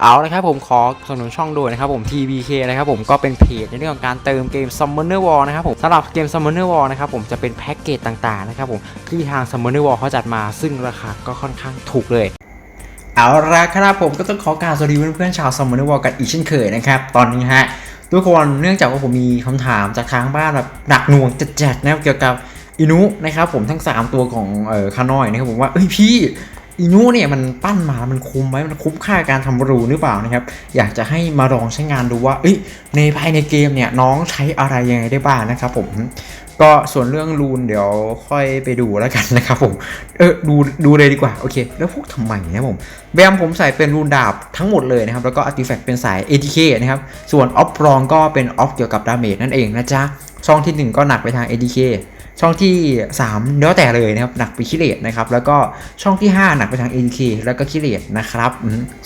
เอาละครับผมขอสนับสนุนช่องด้วยนะครับผม TBK นะครับผมก็เป็นเพจในเรื่องของการเติมเกม Summoner War นะครับผมสำหรับเกม Summoner War นะครับผมจะเป็นแพ็กเกจต่างๆนะครับผมที่ทาง Summoner War เขาจัดมาซึ่งราคาก็ค่อนข้างถูกเลยเอาละครับผมก็ต้องขอการสวัสดีเพื่อนๆชาว Summoner War กันอีกเช่นเคยนะครับตอนนี้ฮะทุกคนเนื่องจากว่าผมมีคำถามจากทางบ้านแบบหนักหน่วงจัดๆนะครับเกี่ยวกับอินุนะครับผมทั้ง 3 ตัวของเอ่อคานอยนะครับผมว่าเอ้ยพี่ อีนูเนี่ยมันปั้นมามันคุ้มไหมมันคุ้มค่าการทำรูหรือเปล่านะครับ อยากจะให้มาลองใช้งานดูว่าอในภายในเกมเนี่ยน้องใช้อะไรยังไงได้บ้างนะครับผมก็ส่วนเรื่องรูนเดี๋ยวค่อยไปดูแล้วกันนะครับผมเออดูดูเลยดีกว่าโอเค แล้วพวกทำไมนะผมแบมผมใส่เป็นรูนดาบทั้งหมดเลยนะครับ แล้วก็อาร์ติแฟกต์เป็นสาย ATK นะครับ ส่วนออฟรองก็เป็นออฟเกี่ยวกับดาเมจนั่นเองนะจ๊ะช่องทีหนึ่1 ก็หนักไปทาง ATK ช่องที่ 3 แล้วแต่เลยนะครับหนักไปคิเลตนะครับแล้วก็ช่องที่ 5 หนักไปทาง ATK แล้วก็คิเลตนะครับ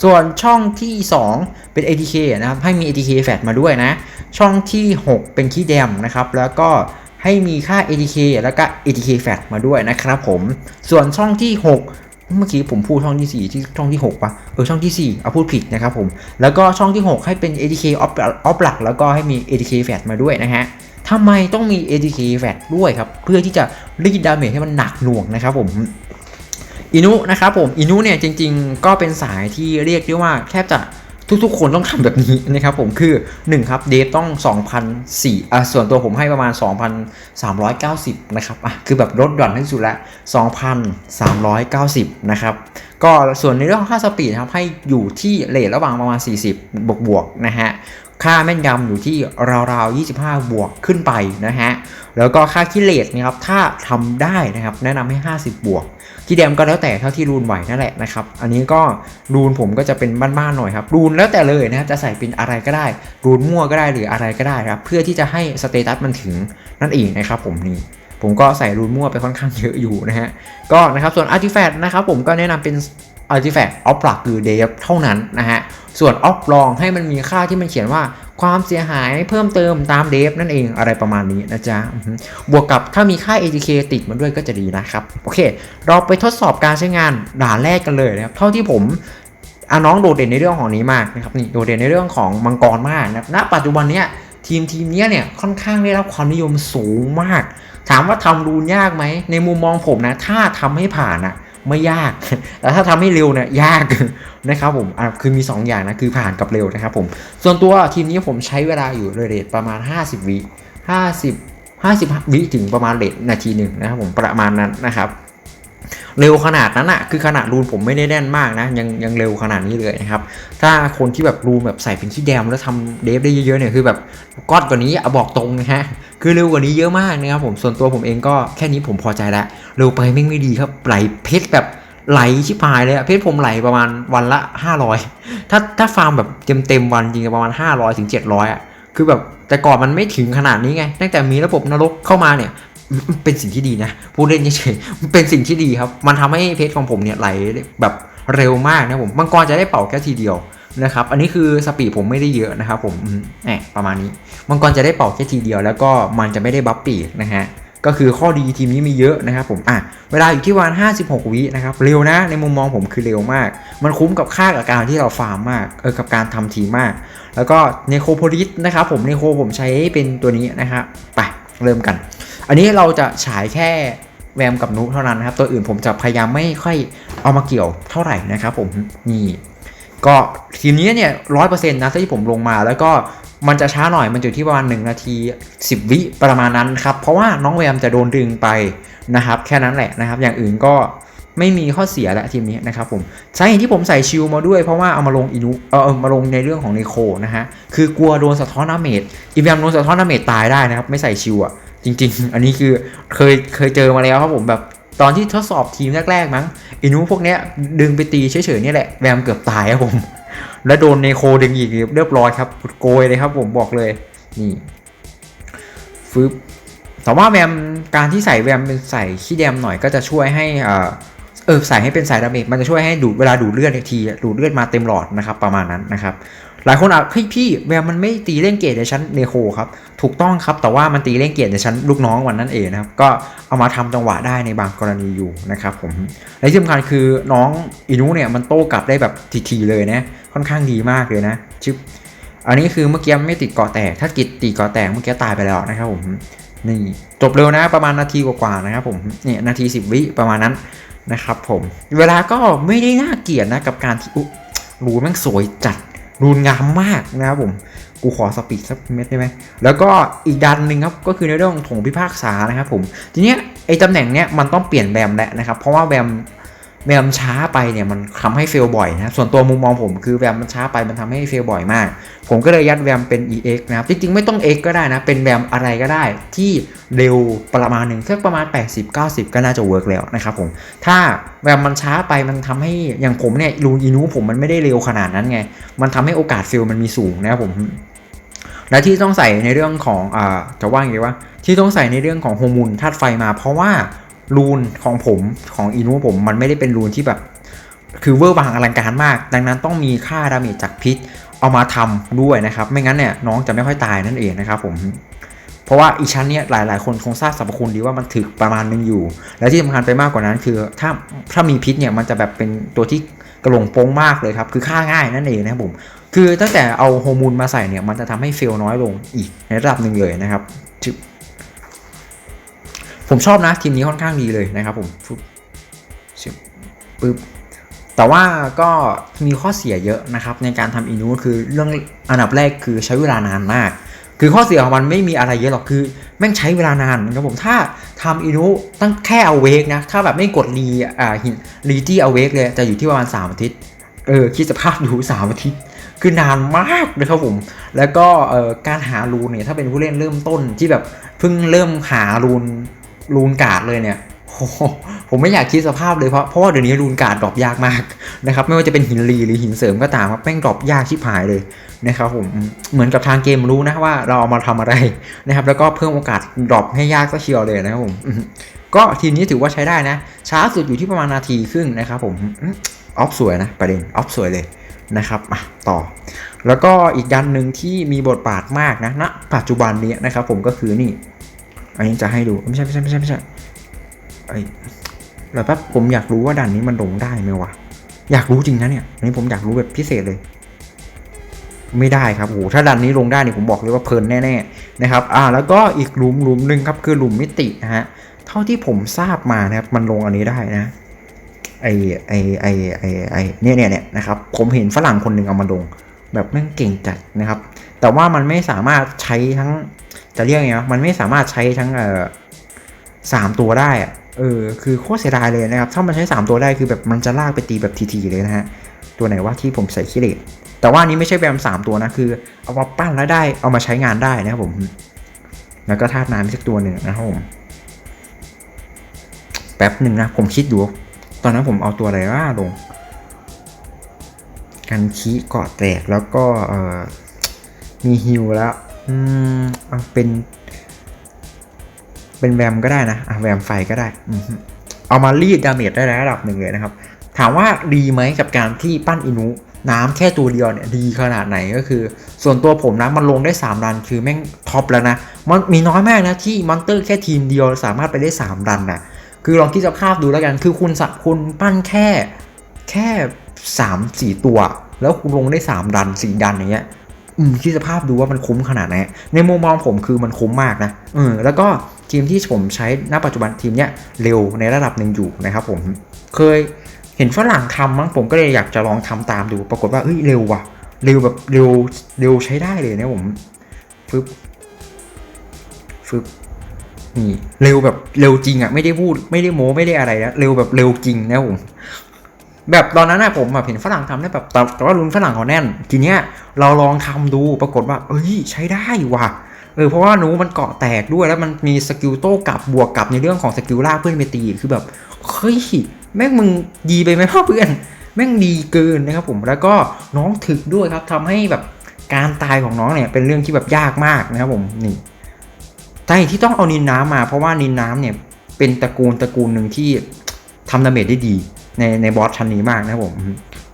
ส่วนช่องที่ 2 เป็น ATK นะครับให้มี ATK แฟดมาด้วยนะ ช่องที่ 6 เป็นคีแดมนะครับแล้วก็ให้มีค่า ATK แล้วก็ ATK แฟดมาด้วยนะครับผม ส่วนช่องที่ 6 เมื่อกี้ผมพูดช่องที่ 4 ที่ช่องที่6ปะเออช่องที่ 4 เอาพูดผิดนะครับผม แล้วก็ช่องที่ 6 ให้เป็น ATK ออฟออฟหลัก แล้วก็ให้มี ATK แฟดมาด้วยนะฮะ ทำไมต้องมี ATK แฟดด้วยครับ เพื่อที่จะรีดดาเมจให้มันหนักหน่วงนะครับผมอินุนะครับผมอินุเนี่ยจริง ๆ ก็เป็นสายที่เรียกได้ว่าแทบจะทุกๆ คนต้องทำแบบนี้นะครับผมคือ 1 ครับเดฟต้อง 2,004อะส่วนตัวผมให้ประมาณ 2,390 นะครับอะคือแบบลดหย่อนที่สุดละ 2,390 นะครับก็ส่วนในเรื่องของค่าสปีดครับให้อยู่ที่เลทระหว่างประมาณ 40 บวกบวกๆนะฮะ ค่าแม่นยำอยู่ที่ราวๆ 25 บวกขึ้นไปนะฮะ แล้วก็ค่าคิเลตนะครับ ถ้าทำได้นะครับ แนะนำให้ 50 บวก ที่แดมก็แล้วแต่เท่าที่รูนไหวนั่นแหละนะครับ อันนี้ก็รูนผมก็จะเป็นบ้านๆหน่อยครับ รูนแล้วแต่เลยนะ จะใส่เป็นอะไรก็ได้ รูนมั่วก็ได้หรืออะไรก็ได้ครับ เพื่อที่จะให้สเตตัสมันถึงนั่นเองนะครับผมนี่ผมก็ใส่รูนมั่วไปค่อนข้างเยอะอยู่นะฮะ ก็นะครับ ส่วนอาร์ติแฟกต์นะครับผมก็แนะนำเป็น อาร์ติแฟกต์ออฟหลักคือเดฟเท่านั้นนะฮะ ส่วนออฟลองให้มันมีค่าที่มันเขียนว่าความเสียหายเพิ่มเติมตามเดฟนั่นเองอะไรประมาณนี้นะจ๊ะ บวกกับถ้ามีค่า ATK ติดมาด้วยก็จะดีนะครับ โอเค เราไปทดสอบการใช้งานด่านแรกกันเลยนะครับ เท่าที่ผมอาน้องโดดเด่นในเรื่องของนี้มากนะครับนี่โดดเด่นในเรื่องของมังกรมากนะณปัจจุบันเนี้ยทีมทีมนี้เนี่ยค่อนข้างได้รับความนิยมสูงมาก ถามว่าทำรูนยากไหมในมุมมองผมนะ ถ้าทำให้ผ่านอะ ไม่ยาก แต่ถ้าทำให้เร็วเนี่ยยากนะครับผมอะคือมี 2 อย่างนะคือผ่านกับเร็วนะครับผมส่วนตัวทีมนี้ผมใช้เวลาอยู่เรทประมาณ 50 วิ50 50 วิถึงประมาณเลทนาทีหนึ่งนะครับผมประมาณนั้นนะครับ เร็วขนาดนั้นอะคือขนาดรูนผมไม่ได้แน่นมากนะ ยังยังเร็วขนาดนี้เลยนะครับ ถ้าคนที่แบบรูนแบบใส่เป็นขี้แดมแล้วทำเดฟได้เยอะๆเนี่ยคือแบบก้อนกว่านี้อะบอกตรงนะฮะคือเร็วกว่านี้เยอะมากนะครับผมส่วนตัวผมเองก็แค่นี้ผมพอใจแล้วเร็วไปไม่ไม่ดีครับไหลเพชรแบบไหลชิบหายเลยอะเพชรผมไหลประมาณวันละ 500 ถ้าถ้าฟาร์มแบบเต็มเต็มวันจริงๆประมาณ 500ถึง700อะคือแบบแต่ก่อนมันไม่ถึงขนาดนี้ไง ตั้งแต่มีระบบนรกเข้ามาเนี่ย เป็นสิ่งที่ดีนะพูดเล่นเฉยๆเป็นสิ่งที่ดีครับ มันทำให้เพชรของผมเนี่ยไหลแบบเร็วมากนะผมมังกรจะได้เป่าแค่ทีเดียวนะครับอันนี้คือสปีดผมไม่ได้เยอะนะครับผมแหมประมาณนี้มังกรจะได้เป่าแค่ทีเดียว แล้วก็มันจะไม่ได้บัฟปีกนะฮะก็คือข้อดีทีมนี้มีเยอะนะครับผมอะเวลาอยู่ที่วัน 56 วินะครับเร็วนะในมุมมองผมคือเร็วมาก มันคุ้มกับค่ากับการที่เราฟาร์มมากเออกับการทำทีมมาก แล้วก็เนโคโพลิสนะครับผมเนโคผมใช้เป็นตัวนี้นะครับไปเริ่มกัน อันนี้เราจะฉายแค่แวมกับนุเท่านั้นนะครับ ตัวอื่นผมจะพยายามไม่ค่อยเอามาเกี่ยวเท่าไหร่นะครับผมนี่ก็ทีนี้เนี่ยร้อยเปอร์เซ็นต์นะที่ผมลงมาแล้วก็มันจะช้าหน่อยมันอยู่ที่ประมาณ1นาที 10 วิประมาณนั้นครับ เพราะว่าน้องแวมจะโดนดึงไปนะครับ แค่นั้นแหละนะครับ อย่างอื่นก็ไม่มีข้อเสียและทีมนี้นะครับผมสาเหตุที่ผมใส่ชิลมาด้วยเพราะว่าเอามาลงอินุเออเอามาลงในเรื่องของเนโคนะฮะคือกลัวโดนสะท้อนดาเมจอีแวมโดนสะท้อนดาเมจตายได้นะครับ ไม่ใส่ชิลอะ จริง ๆ อันนี้คือเคยเคยเจอมาแล้วครับผมแบบตอนที่ทดสอบทีมแรก ๆ มั้งอินุพวกเนี้ยดึงไปตีเฉยๆนี่แหละแวมเกือบตายครับผม แล้วโดนเนโคดึงอีกเรียบร้อยครับโกยเลยครับผมบอกเลยนี่ฟึบแต่ว่าแวมการที่ใส่แวมเป็นใส่ขี้แดมหน่อยก็จะช่วยให้เออเออใส่ให้เป็นสายดาเมจมันจะช่วยให้ดูดเวลาดูดเลือดทีดูดเลือดมาเต็มหลอดนะครับประมาณนั้นนะครับ หลายคนอาจเฮ้ยพี่แวมมันไม่ตีเล่นเกตในชั้นเนโคครับ ถูกต้องครับแต่ว่ามันตีเล่นเกตในชั้นลูกน้องวันนั้นเองนะครับ ก็เอามาทำจังหวะได้ในบางกรณีอยู่นะครับผมและที่สำคัญคือน้องอินุเนี่ยมันโต้กลับได้แบบทีๆเลยนะค่อนข้างดีมากเลยนะชิบอันนี้คือเมื่อกี้ไม่ติดเกาะแตก ถ้ากิดตีเกาะแตกเมื่อกี้ตายไปแล้วนะครับผมนี่จบเร็วนะประมาณนาทีกว่าๆนะครับผมเนี่ยนาที10วิประมาณนั้นนะครับผมเวลาก็ไม่ได้น่าเกลียดนะกับการที่รูนแม่งสวยจัด รูนงามมากนะครับผม กูขอสปีดสักเม็ดได้ไหม แล้วก็อีกดันหนึ่งครับ ก็คือในเรื่องของถงพิพากษานะครับผม ทีเนี้ยไอ้ตำแหน่งเนี้ยมันต้องเปลี่ยนแบมแหละนะครับ เพราะว่าแบม แบมช้าไปเนี่ยมันทำให้เฟลบ่อยนะส่วนตัวมุมมองผมคือแบมมันช้าไปมันทำให้เฟลบ่อยมาก ผมก็เลยยัดแวมเป็น EX นะครับจริงๆไม่ต้อง X ก็ได้นะ เป็นแวมอะไรก็ได้ที่เร็วประมาณหนึ่งสักประมาณ 80-90 ก็น่าจะเวิร์กแล้วนะครับผมถ้าแวมมันช้าไปมันทำให้อย่างผมเนี่ยรูอีนูผมมันไม่ได้เร็วขนาดนั้นไง มันทำให้โอกาสเฟลมันมีสูงนะครับผมและที่ต้องใส่ในเรื่องของอ่าจะว่าอย่างไรว่าที่ต้องใส่ในเรื่องของโฮอร์โมนธาตุไฟมาเพราะว่า รูนของผมของอีนูผมมันไม่ได้เป็นรูนที่แบบ คือเวอร์บางอลังการมาก ดังนั้นต้องมีค่าดาเมจจากพิษเอามาทำด้วยนะครับ ไม่งั้นเนี่ยน้องจะไม่ค่อยตายนั่นเองนะครับผมเพราะว่าอีชั้นเนี่ยหลาย ๆ คนคงทราบสรรพคุณดีว่ามันถึกประมาณนึงอยู่ และที่สำคัญไปมากกว่านั้น คือถ้าถ้ามีพิษเนี่ยมันจะแบบเป็นตัวที่กระหลงโป้งมากเลยครับ คือฆ่าง่ายนั่นเองนะครับผม คือตั้งแต่เอาโฮอร์โมนมาใส่เนี่ยมันจะทำให้เฟลน้อยลงอีกในระดับหนึ่งเลยนะครับ ผมชอบนะทีมนี้ค่อนข้างดีเลยนะครับผมปึ๊บแต่ว่าก็มีข้อเสียเยอะนะครับในการทำอินูคือเรื่องอันดับแรกคือใช้เวลานานมาก คือข้อเสียของมันไม่มีอะไรเยอะหรอกคือแม่งใช้เวลานานนะครับผมถ้าทำอินูตั้งแค่เอาเวกนะถ้าแบบไม่กดรีอ่าหินรีที่เอาเวกเลยจะอยู่ที่ประมาณ 3 อาทิตย์เออคิดสภาพดูสามอาทิตย์คือนานมากนะครับผม แล้วก็การหารูนเนี่ยถ้าเป็นผู้เล่นเริ่มต้นที่แบบเพิ่งเริ่มหารูน รูนการ์ดเลยเนี่ยผมไม่อยากคิดสภาพเลยเพราะเพราะว่าเดี๋ยวนี้รูนการ์ดดรอปยากมากนะครับไม่ว่าจะเป็นหินรีหรือหินเสริมก็ตามครับแม่งดรอปยากชิบหายเลยนะครับผมเหมือนกับทางเกมรู้นะว่าเราเอามาทำอะไรนะครับแล้วก็เพิ่มโอกาสดรอปให้ยากซะเชียวเลยนะครับผมก็ทีมนี้ถือว่าใช้ได้นะ ช้าสุดอยู่ที่ประมาณนาทีครึ่งนะครับผมออฟสวยนะประเด็นออฟสวยเลยนะครับอะต่อ แล้วก็อีกดันหนึ่งที่มีบทบาทมากนะณปัจจุบันนี้นะครับผมก็คือนี่ อันนี้จะให้ดูไม่ใช่ไม่ใช่ไม่ใช่ไม่ใช่ไอ้แล้วแป๊บผมอยากรู้ว่าดันนี้มันลงได้ไหมวะอยากรู้จริงนะเนี่ยอันนี้ผมอยากรู้แบบพิเศษเลย ไม่ได้ครับโอ้โหถ้าดันนี้ลงได้เนี่ยผมบอกเลยว่าเพลินแน่ๆนะครับ อ่า แล้วก็อีกหลุมหลุมหนึ่งครับคือหลุมมิตินะฮะเท่าที่ผมทราบมานะครับ มันลงอันนี้ได้นะไอไอไอไอไอเนี่ยเนี่ยเนี่ยนะครับ ผมเห็นฝรั่งคนหนึ่งเอามาลง แบบแม่งเก่งจัดนะครับ แต่ว่ามันไม่สามารถใช้ทั้ง จะเรียกไงวะมันไม่สามารถใช้ทั้งเอ่อสามตัวได้อะเออคือโคตรเสียดายเลยนะครับ ถ้ามันใช้สามตัวได้คือแบบมันจะลากไปตีแบบทีๆเลยนะฮะ ตัวไหนว่าที่ผมใส่คิเลตแต่ว่านี้ไม่ใช่แบมสามตัวนะ คือเอามาปั้นแล้วได้เอามาใช้งานได้นะครับผม แล้วก็ธาตุน้ำอีกสักตัวหนึ่งนะครับผมแป๊บหนึ่งนะ ผมคิดดู ตอนนั้นผมเอาตัวอะไรว่าลง กันขี้เกาะแตกแล้วก็เออมีฮิวแล้ว อืมเอาเป็น เป็นแวมก็ได้นะอะแวมไฟก็ได้อืเอามารีดดาเมจได้ระดับหนึ่งเลยนะครับ ถามว่าดีไหมกับการที่ปั้นอินุน้ำแค่ตัวเดียวเนี่ยดีขนาดไหนก็คือ ส่วนตัวผมนะมันลงได้ 3 รันคือแม่งท็อปแล้วนะ มันมีน้อยมากนะที่มอนเตอร์แค่ทีมเดียวสามารถไปได้ 3 รันนะคือลองคิดสภาพดูแล้วกัน คือคุณสักคุณปั้นแค่แค่สามสี่ตัว แล้วคุณลงได้3ดันสี่ดันอย่างเงี้ย อืมคิดสภาพดูว่ามันคุ้มขนาดไหน ในมุมมองผมคือมันคุ้มมากนะเออแล้วก็ทีมที่ผมใช้ณปัจจุบันทีมเนี้ยเร็วในระดับหนึ่งอยู่นะครับผมเคยเห็นฝรั่งทำมั้งผมก็เลยอยากจะลองทำตามดู ปรากฏว่าเฮ้ยเร็วว่ะ เร็วแบบเร็วเร็วใช้ได้เลยนะผมฟึบฟึบนี่เร็วแบบเร็วจริงอะ่ะไม่ได้พูดไม่ได้โม้ไม่ได้อะไรนะเร็วแบบเร็วจริงนะผม แบบตอนนั้นนะผมแบบเห็นฝรั่งทำได้แบบแต่ว่ารุ่นฝรั่งเขาแน่น ทีเนี้ยเราลองทำดูปรากฏว่า เอ้ยใช้ได้ว่ะเออเพราะว่าหนูมันเกาะแตกด้วยแล้วมันมีสกิลโต้กลับบวกกับในเรื่องของสกิลลากเพื่อนไปตีคือแบบเฮ้ยแม่งมึงดีไปไหมพ่อเพื่อน แม่งดีเกินนะครับผมแล้วก็น้องถึกด้วยครับทำให้แบบการตายของน้องเนี่ยเป็นเรื่องที่แบบยากมากนะครับผมนี่ใช่ที่ต้องเอานินน้ำมา เพราะว่านินน้ำเนี่ยเป็นตระกูลตระกูลหนึ่งที่ทำดาเมจได้ดี ในในบอสชั้นนี้มากนะผม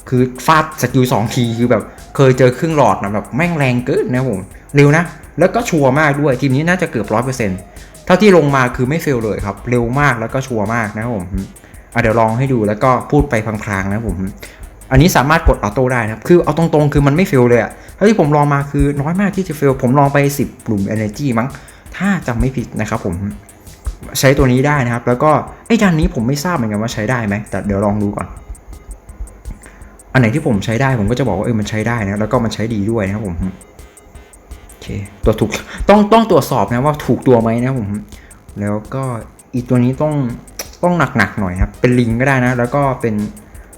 คือฟาดสกิลสองทีคือแบบเคยเจอครึ่งหลอดนะแบบแม่งแรงเกินนะผม เร็วนะ แล้วก็ชัวร์มากด้วยทีมนี้น่าจะเกือบร้อยเปอร์เซ็นต์เท่าที่ลงมาคือไม่เฟลเลยครับ เร็วมากแล้วก็ชัวร์มากนะผมอะเดี๋ยวลองให้ดูแล้วก็พูดไปพลางๆนะผม อันนี้สามารถกดออโต้ได้นะครับ คือเอาตรงๆ คือมันไม่เฟลเลยอะเท่าที่ผมลองมาคือน้อยมากที่จะเฟลผมลองไป 10กลุ่ม Energy มั้ง ถ้าจำไม่ผิดนะครับผม ใช้ตัวนี้ได้นะครับ แล้วก็ไอ้ดันนี้ผมไม่ทราบเหมือนกันว่าใช้ได้ไหมแต่เดี๋ยวลองดูก่อน อันไหนที่ผมใช้ได้ผมก็จะบอกว่าเออมันใช้ได้นะแล้วก็มันใช้ดีด้วยนะครับผมโอเคตัวถูกต้องต้องตรวจสอบนะว่าถูกตัวไหมนะผม แล้วก็อีกตัวนี้ต้องต้องหนักๆหน่อยครับ เป็นลิงก็ได้นะ แล้วก็เป็น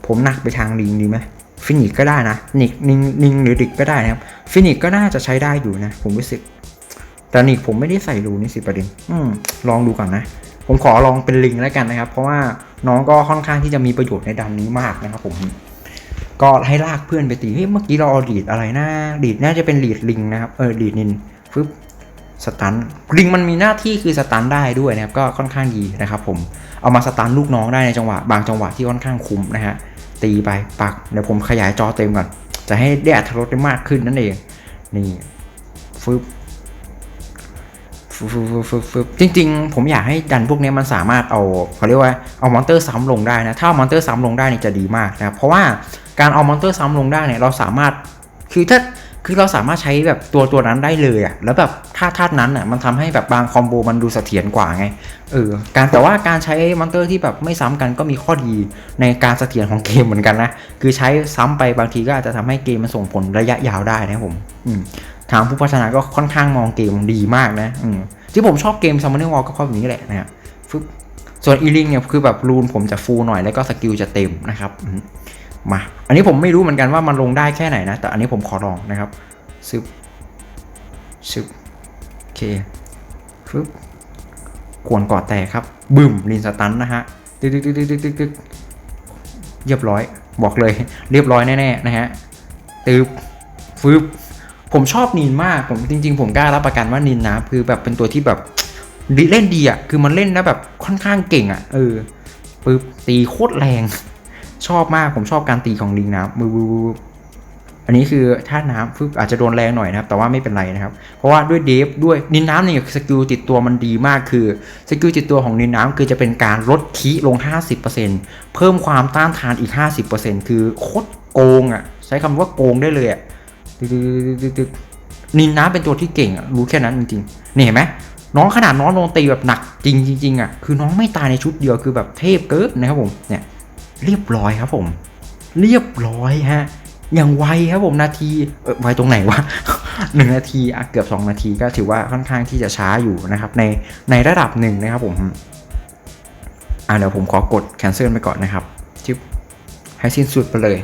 ผมหนักไปทางลิงดีไหมฟินิกก็ได้นะนิกนิงนิงหรือดิกก็ได้นะครับฟินิกก็น่าจะใช้ได้อยู่นะ ผมรู้สึก แต่นิกผมไม่ได้ใส่รูนี่สิประเด็นอืมลองดูก่อนนะ ผมขอลองเป็นลิงแล้วกันนะครับ เพราะว่าน้องก็ค่อนข้างที่จะมีประโยชน์ในดันนี้มากนะครับผมก็ให้ลากเพื่อนไปตีเฮ้ยเมื่อกี้เราเอาดีดอะไรนะดีดน่าจะเป็นดีดลิงนะครับเออดีดนินฟึบสตันลิงมันมีหน้าที่คือสตันได้ด้วยนะครับก็ค่อนข้างดีนะครับผมเอามาสตันลูกน้องได้ในจังหวะ บางจังหวะที่ค่อนข้างคุ้มนะฮะตีไปปักเดี๋ยวผมขยายจอเต็มก่อน จะให้ได้อัตรรสได้มากขึ้นนั่นเอง นี่ฟึบ จริงๆ ผมอยากให้ดันพวกนี้มันสามารถเอาเขาเรียกว่าเอามอนเตอร์ซ้ำลงได้นะถ้าเอามอนเตอร์ซ้ำลงได้นี่จะดีมากนะครับเพราะว่าการเอามอนเตอร์ซ้ำลงได้เนี่ยเราสามารถคือถ้าคือเราสามารถใช้แบบตัวตัวนั้นได้เลยอะแล้วแบบท่าท่านั้นอะมันทำให้แบบบางคอมโบมันดูเสถียรกว่าไง เออ การแต่ว่าการใช้มอนเตอร์ที่แบบไม่ซ้ำกันก็มีข้อดีในการเสถียรของเกมเหมือนกันนะ คือใช้ซ้ำไปบางทีก็อาจจะทำให้เกมมันส่งผลระยะยาวได้นะผม อืม ทางผู้พัฒนาก็ค่อนข้างมองเกมดีมากนะอืมที่ผมชอบเกม Summoning Wall ก็เพราะแบบนี้แหละนะครับส่วนอีลิงเนี่ยคือแบบรูนผมจะฟูหน่อยแล้วก็สกิลจะเต็มนะครับมา อันนี้ผมไม่รู้เหมือนกันว่ามันลงได้แค่ไหนนะ แต่อันนี้ผมขอลองนะครับซึบซึบโอเคฟึบกวนก่อแตกครับบึ้มลินสตันนะฮะตึ๊กตึ๊กตึ๊กตึ๊กตึ๊กตึ๊กเรียบร้อย บอกเลย เรียบร้อยแน่ๆนะฮะตึ๊บฟึบ ผมชอบนินมากผมจริง ๆ ผมกล้ารับประกันว่านินนะ คือแบบเป็นตัวที่แบบเล่นดีอะคือมันเล่นแล้วแบบค่อนข้างเก่งอะเออปึ๊บตีโคตรแรง ชอบมากผมชอบการตีของลิงนะมืออันนี้คือถ้าน้ำฟึบอาจจะโดนแรงหน่อยนะครับ แต่ว่าไม่เป็นไรนะครับ เพราะว่าด้วยเดฟด้วยนินน้ำเนี่ยสกิลติดตัวมันดีมากคือสกิลติดตัวของนินน้ำคือจะเป็นการลดคีลง 50%เพิ่มความต้านทานอีก 50%คือโคตรโกงอะใช้คำว่าโกงได้เลยอะ นินน้ำเป็นตัวที่เก่งอะรู้แค่นั้นจริงๆนี่เห็นไหมน้องขนาดน้องลงตีแบบหนักจริงจริงๆอะคือน้องไม่ตายในชุดเดียวคือแบบเทพเกินนะครับผมเนี่ยเรียบร้อยครับผม เรียบร้อยฮะอย่างไวครับผมนาทีไวตรงไหนวะหนึ่งนาทีอะเกือบ 2 นาทีก็ถือว่าค่อนข้างที่จะช้าอยู่นะครับในในระดับหนึ่งนะครับผมอ่าเดี๋ยวผมขอกด cancel ไปก่อนนะครับจิ๊บให้สิ้นสุดไปเลย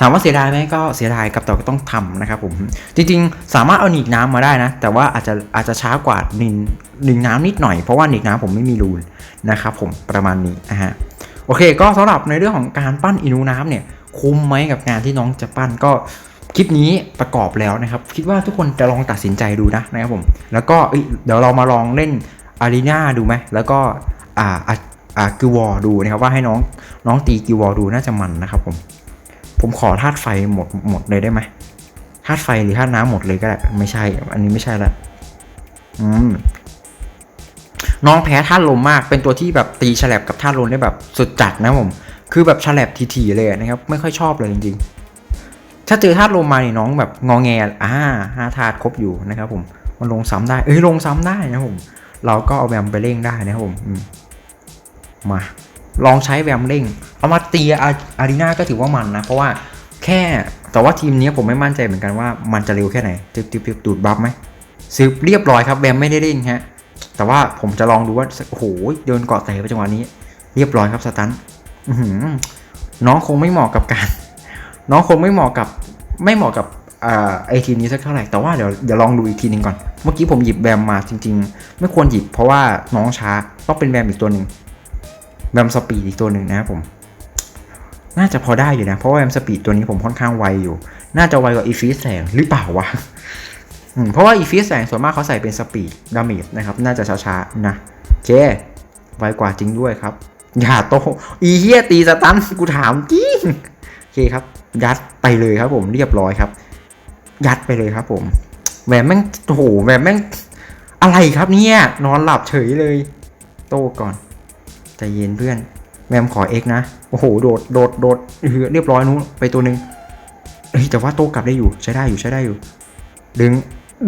ถามว่าเสียดายไหมก็เสียดายกับแต่ก็ต้องทำนะครับผมจริงๆ สามารถเอาหนีกน้ำมาได้นะ แต่ว่าอาจจะอาจจะช้ากว่านินนินน้ำนิดหน่อยเพราะว่าหนีกน้ำผมไม่มีรูนนะครับผมประมาณนี้นะฮะโอเค ก็สำหรับในเรื่องของการปั้นอินูน้ำเนี่ยคุ้มไหมกับงานที่น้องจะปั้นก็คลิปนี้ประกอบแล้วนะครับ คิดว่าทุกคนจะลองตัดสินใจดูนะนะครับผมแล้วก็เดี๋ยวเรามาลองเล่นอารีนาดูไหมแล้วก็อ่าอ่ากิวอดูนะครับว่าให้น้องน้องตีกิวอดูน่าจะมันนะครับผม ผมขอธาตุไฟหมดหมดเลยได้ไหมธาตุไฟหรือธาตุน้ำหมดเลยก็ได้ไม่ใช่ อันนี้ไม่ใช่ละอืมน้องแพ้ธาตุลมมาก เป็นตัวที่แบบตีฉลับกับธาตุลมได้แบบสุดจัดนะผม คือแบบฉลับทีๆเลยนะครับ ไม่ค่อยชอบเลยจริงๆ ถ้าเจอธาตุลมมาเนี่ยน้องแบบงอแงอ่าห้าธาตุครบอยู่นะครับผม มันลงซ้ำได้ เอ้ยลงซ้ำได้นะผม เราก็เอาแวมไปเร่งได้นะครับผมมมา ลองใช้แวมเร่ง เอามาตีอาอารีนาก็ถือว่ามันนะ เพราะว่าแค่แต่ว่าทีมนี้ผมไม่มั่นใจเหมือนกันว่ามันจะเร็วแค่ไหนจึ๊บจึ๊บจึ๊บดูดบัฟไหมซื้อเรียบร้อยครับแวมไม่ได้เร่งฮะแต่ว่าผมจะลองดูว่าโอ้โหเดินเกาะแตกไปจังหวะนี้ เรียบร้อยครับสตันน้องคงไม่เหมาะกับการ น้องคงไม่เหมาะกับไม่เหมาะกับอไอทีมนี้สักเท่าไหร่แต่ว่าเดี๋ยวเดี๋ยวลองดูอีกทีหนึ่งก่อน เมื่อกี้ผมหยิบแบมมาจริง ๆ ไม่ควรหยิบเพราะว่าน้องช้าต้องเป็นแบมอีกตัวหนึ่ง แบมสปีดอีกตัวหนึ่งนะครับผม น่าจะพอได้อยู่นะ เพราะว่าแบมสปีดตัวนี้ผมค่อนข้างไวอยู่ น่าจะไวกว่าอีฟีสแสงหรือเปล่าวะอืมเพราะว่าอีฟีสแสงส่วนมากเขาใส่เป็นสปีดดาเมจนะครับ น่าจะช้าๆนะเคไวกว่าจริงด้วยครับ อย่าโตอีเฮียตีสตันกูถามจริงโอเคครับ ยัดไปเลยครับ ผมเรียบร้อยครับ ยัดไปเลยครับ ผมแหวมแม่งโหแหวมแม่งอะไรครับเนี่ย นอนหลับเฉยเลย โต้ก่อน ใจเย็นเพื่อนแหวมขอเอ็กนะ โอ้โห โดด โดด โดดเรียบร้อยนู้นไปตัวหนึ่งเฮ้ยแต่ว่าโต้กลับได้อยู่ ใช้ได้อยู่ใช้ได้อยู่ ดึง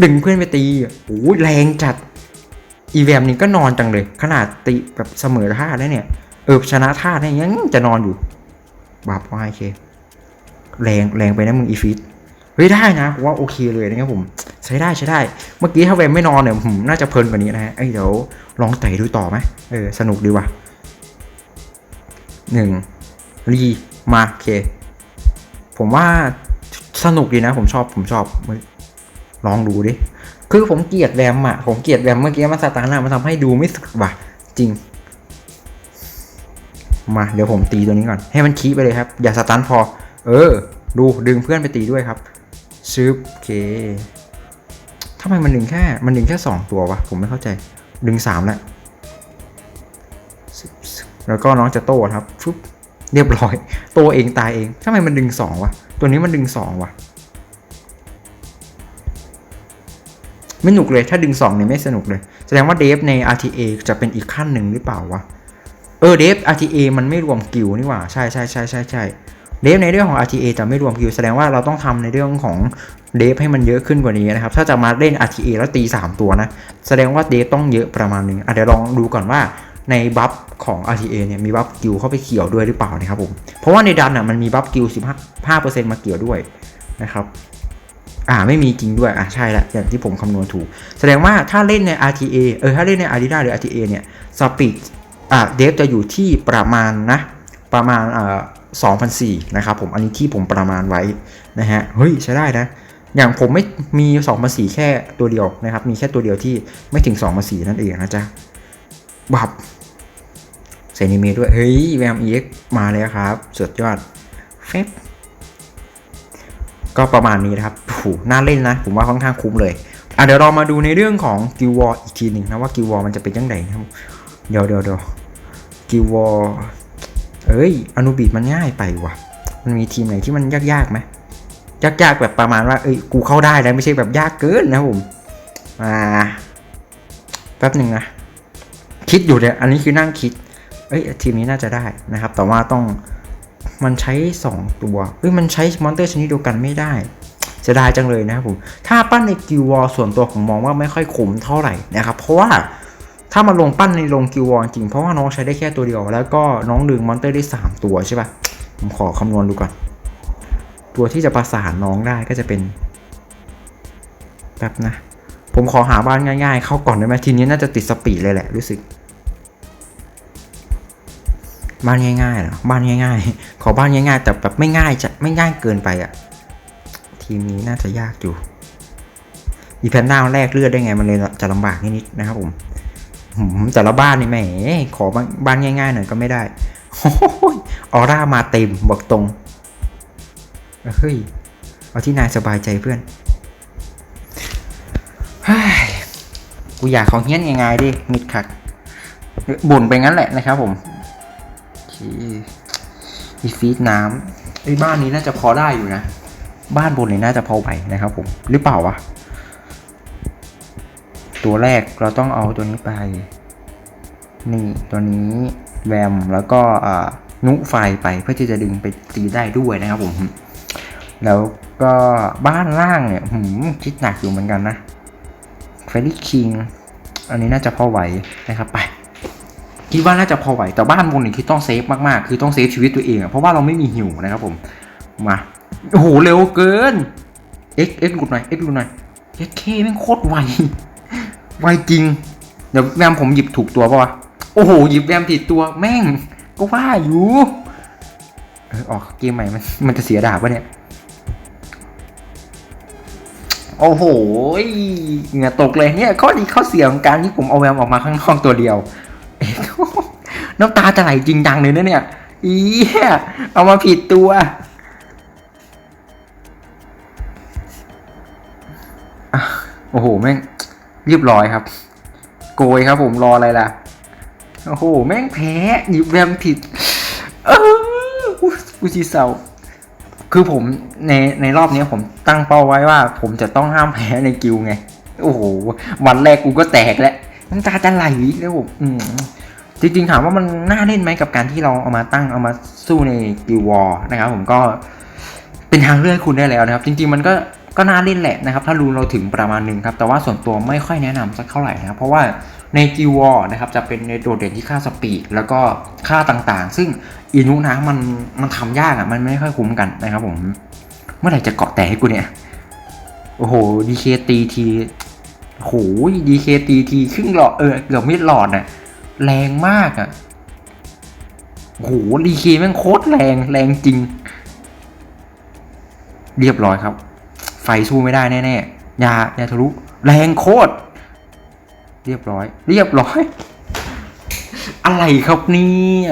ดึงเพื่อนไปตี โอ้ยแรงจัด อีแวมนี่ก็นอนจังเลย ขนาดตีแบบเสมอท่าได้เนี่ย เออชนะท่าได้ยังจะนอนอยู่ บาปว่าโอเค แรงแรงไปนะมึงอีฟิตเฮ้ยได้นะผมว่าโอเคเลยนะครับผมใช้ได้ใช้ได้ เมื่อกี้ถ้าแวมไม่นอนเนี่ยผมน่าจะเพลินกว่านี้นะฮะเอ้ยเดี๋ยวลองเตะดูต่อไหมเออสนุกดีว่ะ หนึ่งรีมาเค ผมว่าสนุกดีนะ ผมชอบผมชอบ ลองดูดิ คือผมเกลียดแรมอะผมเกลียดแรมเมื่อกี้มันสตาร์ทมันทำให้ดูไม่สุดว่ะ จริง มาเดี๋ยวผมตีตัวนี้ก่อน ให้มันคีบไปเลยครับ อย่าสตันพอ เออ ดูดึงเพื่อนไปตีด้วยครับซึบโอเคทำไมมันดึงแค่ มันดึงแค่สองตัววะ ผมไม่เข้าใจ ดึงสามแล้ว แล้วก็น้องจะโตครับฟึบเรียบร้อย โตเองตายเองทำไมมันดึงสองวะ ตัวนี้มันดึงสองวะไม่หนุกเลยถ้าดึงสองเนี่ยไม่สนุกเลย แสดงว่าเดฟใน RTA จะเป็นอีกขั้นหนึ่งหรือเปล่าวะ เออเดฟ RTA มันไม่รวมกิลด์นี่หว่า ใช่ใช่ใช่ใช่ใช่เดฟในเรื่องของ RTA จะไม่รวมกิลด์แสดงว่าเราต้องทำในเรื่องของเดฟให้มันเยอะขึ้นกว่านี้นะครับ ถ้าจะมาเล่น RTA แล้วตี 3 ตัวนะ แสดงว่าเดฟต้องเยอะประมาณนึงอะเดี๋ยวลองดูก่อนว่า ในบัฟของ RTA เนี่ยมีบัฟกิลเข้าไปเกี่ยวด้วยหรือเปล่านะครับผม เพราะว่าในดันอะมันมีบัฟกิล15%มาเกี่ยวด้วยนะครับ อ่าไม่มีจริงด้วย อะใช่ละอย่างที่ผมคำนวณถูก แสดงว่าถ้าเล่นใน RTA เออถ้าเล่นใน a d i d a หรือ RTA เนี่ยสปีดอ่าเดฟจะอยู่ที่ประมาณนะ ประมาณอ่า2,004นะครับผมอันนี้ที่ผมประมาณไว้นะฮะเฮ้ยใช้ได้นะอย่างผมไม่มี2,004แค่ตัวเดียวนะครับ มีแค่ตัวเดียวที่ไม่ถึง2,004นั่นเองนะจ๊ะบับ ซนิเมด้วย เฮ้ยแวมเอ็กมาแล้วครับ สุดยอดเฟบก็ประมาณนี้นะครับโอ้โหน่าเล่นนะ ผมว่าค่อนข้างคุ้มเลย อะเดี๋ยวเรามาดูในเรื่องของกิววอลอีกทีหนึ่งนะว่ากิววอลมันจะเป็นยังไงนะครับ เดี๋ยวเดี๋ยวเดี๋ยวกิววอลเอ้ยอนุบิดมันง่ายไปว่ะ มันมีทีมไหนที่มันยากๆไหมยากๆแบบประมาณว่าเอ้ยกูเข้าได้แล้วไม่ใช่แบบยากเกินนะผมอ่าแป๊บหนึ่งนะคิดอยู่เนี่ยอันนี้คือนั่งคิด เอ้ยทีมนี้น่าจะได้นะครับ แต่ว่าต้องมันใช้ 2 ตัวเฮ้ยมันใช้มอนเตอร์ชนิดเดียวกันไม่ได้เสียดายจังเลยนะครับผม ถ้าปั้นในกิววอลส่วนตัวผมมองว่าไม่ค่อยคุ้มเท่าไหร่นะครับ เพราะว่าถ้ามาลงปั้นในลงกิววอลจริง เพราะว่าน้องใช้ได้แค่ตัวเดียว แล้วก็น้องดึงมอนเตอร์ได้ 3 ตัวใช่ปะผมขอคำนวณดูก่อน ตัวที่จะประสานน้องได้ก็จะเป็นแป๊บนะ ผมขอหาบ้านง่ายๆ เข้าก่อนได้ไหมทีนี้น่าจะติดสปีดเลยแหละรู้สึก บ้านง่ายๆเหรอบ้านง่าย ๆ ขอบ้านง่าย ๆ แต่แบบไม่ง่ายจะไม่ง่ายเกินไปอะทีมนี้น่าจะยากอยู่ อีแพนด้าแรกเลือดได้ไงมันเลยจะลำบากนิดๆนะครับผมหืมแต่ละบ้านนี่แหมขอบ้านง่ายๆหน่อยก็ไม่ได้ออร่ามาเต็มบอกตรงเฮ้ยเอาที่นายสบายใจเพื่อนกูอยากของเฮี้ยนยังไงดิมิดขัดบ่นไปงั้นแหละนะครับผม มีฟีดน้ำไอ้บ้านนี้น่าจะพอได้อยู่นะ บ้านบนนี่น่าจะพอไหวนะครับผมหรือเปล่าวะตัวแรกเราต้องเอาตัวนี้ไป นี่ตัวนี้แวมแล้วก็นุไฟไปเพื่อที่จะดึงไปตีได้ด้วยนะครับผม แล้วก็บ้านล่างเนี่ยหืมคิดหนักอยู่เหมือนกันนะเฟรดดี้คิงอันนี้น่าจะพอไหวนะครับไป คิดว่าน่าจะพอไหวแต่บ้านบนนี่คือต้องเซฟมากๆ คือต้องเซฟชีวิตตัวเองอะเพราะว่าเราไม่มีหิวนะครับผมมาโอ้โหเร็วเกินเอ็กเอ็กหลุดหน่อยเอ็กหลุดหน่อยเอ็กเคแม่งโคตรไวไวจริง เดี๋ยวแวมผมหยิบถูกตัวปะวะโอ้โหหยิบแวมผิดตัวแม่ง ก็ว่าอยู่เออออกเกมใหม่มันมันจะเสียดาบปะเนี่ยโอ้โหเหงื่อตกเลยเนี่ยข้อดีข้อเสียของการที่ผมเอาแวมออกมาข้างนอกตัวเดียว น้ำตาจะไหลจริงจังเลยนะเนี่ยอีเหี้ยเอามาผิดตัวอโอ้โห แม่งเรียบร้อยครับ โกยครับผมรออะไรล่ะ โอ้โห แม่งแพ้หยิบแรมผิดออกูกูชีเศร้าคือผมในในรอบนี้ผมตั้งเป้าไว้ว่า ผมจะต้องห้ามแพ้ในกิลด์ไง โอ้โห วันแรกกูก็แตกแล้วน้ำตาจะไหลแล้วผมอืม จริงๆถามว่ามันน่าเล่นไหมกับการที่เราเอามาตั้งเอามาสู้ในกิลวอร์นะครับผมก็เป็นทางเลือกให้คุณได้แล้วนะครับ จริง ๆ มันก็ก็น่าเล่นแหละนะครับ ถ้ารู้เราถึงประมาณหนึ่งครับ แต่ว่าส่วนตัวไม่ค่อยแนะนำสักเท่าไหร่นะครับ เพราะว่าในกิลวอร์นะครับจะเป็นในโดดเด่นที่ค่าสปีดแล้วก็ค่าต่างๆ ซึ่งอินุนะมันมันทำยากอะมันไม่ค่อยคุ้มกันนะครับผมเมื่อไหร่จะเกาะแตกให้กูเนี่ย โอ้โหดีเคตีทีโอ้โหดีเคตีทีครึ่งหลอดเออเกือบมิดหลอดน่ะ แรงมากอะ่ะโหดีเคแม่งโคตรแรงแรงจริง เรียบร้อยครับ ไฟสู้ไม่ได้แน่ๆอย่าอย่าทะลุแรงโคตร เรียบร้อย เรียบร้อย อะไรครับเนี่ย